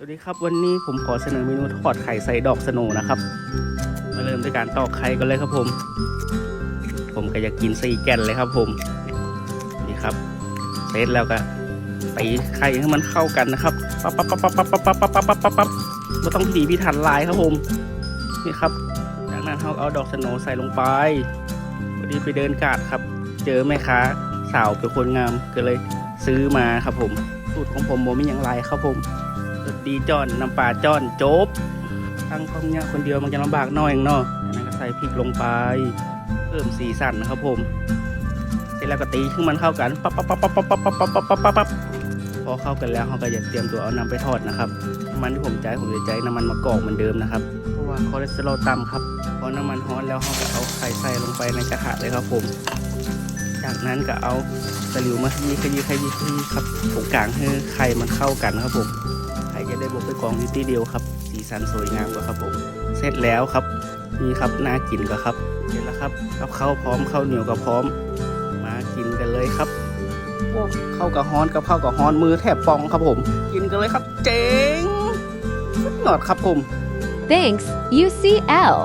สวัสดีครับวันนี้ผมขอเสนอเมนูทอดไข่ใส่ดอกสโหนนะครับ มาเริ่มด้วยการตอกไข่กันเลยครับผม ผมก็อยากกินสี่แก่นเลยครับผมนี่ครับเสร็จแล้วก็ตีไข่ให้มันเข้ากันนะครับปั๊บปั๊บปั๊บปั๊บปั๊บปั๊บปั๊บปั๊บปั๊บปั๊บไม่ต้องพิถีพิถันลายครับผมนี่ครับจากนั้นเราเอาดอกสโหนใส่ลงไปพอดีไปเดินกาดครับ เจอแม่ค้าสาวเป็นคนงามก็เลยซื้อมาครับผมสูตรของผมโมมีอย่างไรครับผม ดีจอนน้ำปลาจอนจบตั้งกล้องเนี่ยคนเดียวมันจะลำบากน้อยเองเนาะจากนั้นก็ใส่พริกลงไป เพิ่มสีสันนะครับผม เสร็จแล้วก็ตีขึ้นมันเข้ากันปั๊บปั๊บปั๊บปั๊บปั๊บปั๊บปั๊บปั๊บปั๊บปั๊บปั๊บพอเข้ากันแล้วเราก็จะเตรียมตัวเอานำไปทอดนะครับน้ำมันที่ผมใช้ผมจะใช้น้ำมันมะกอกเหมือนเดิมนะครับเพราะว่าคอเลสเตอรอลต่ำครับพอน้ำมันร้อนแล้วเราก็เอาไข่ใส่ลงไปในกระทะเลยครับผม จากนั้นก็เอาตะหลิวมาขยี้ขยี้ขยี้ขยี้ครับตรงกลางให้ไข่มันเข้ากันครับผม ไข่จะได้บกไปกองอยู่ที่เดียวครับ สีสันสวยงามกว่าครับผมเสร็จแล้วครับนี่ครับน่ากินกว่าครับเสร็จแล้วครับกับข้าวพร้อมข้าวเหนียวก็พร้อม มากินกันเลยครับโอ้ข้าวกับฮ้อนกับข้าวกับฮ้อนมือแทบปองครับผม กินกันเลยครับ เจ๋งสุดยอดครับผม Thanks, UCL.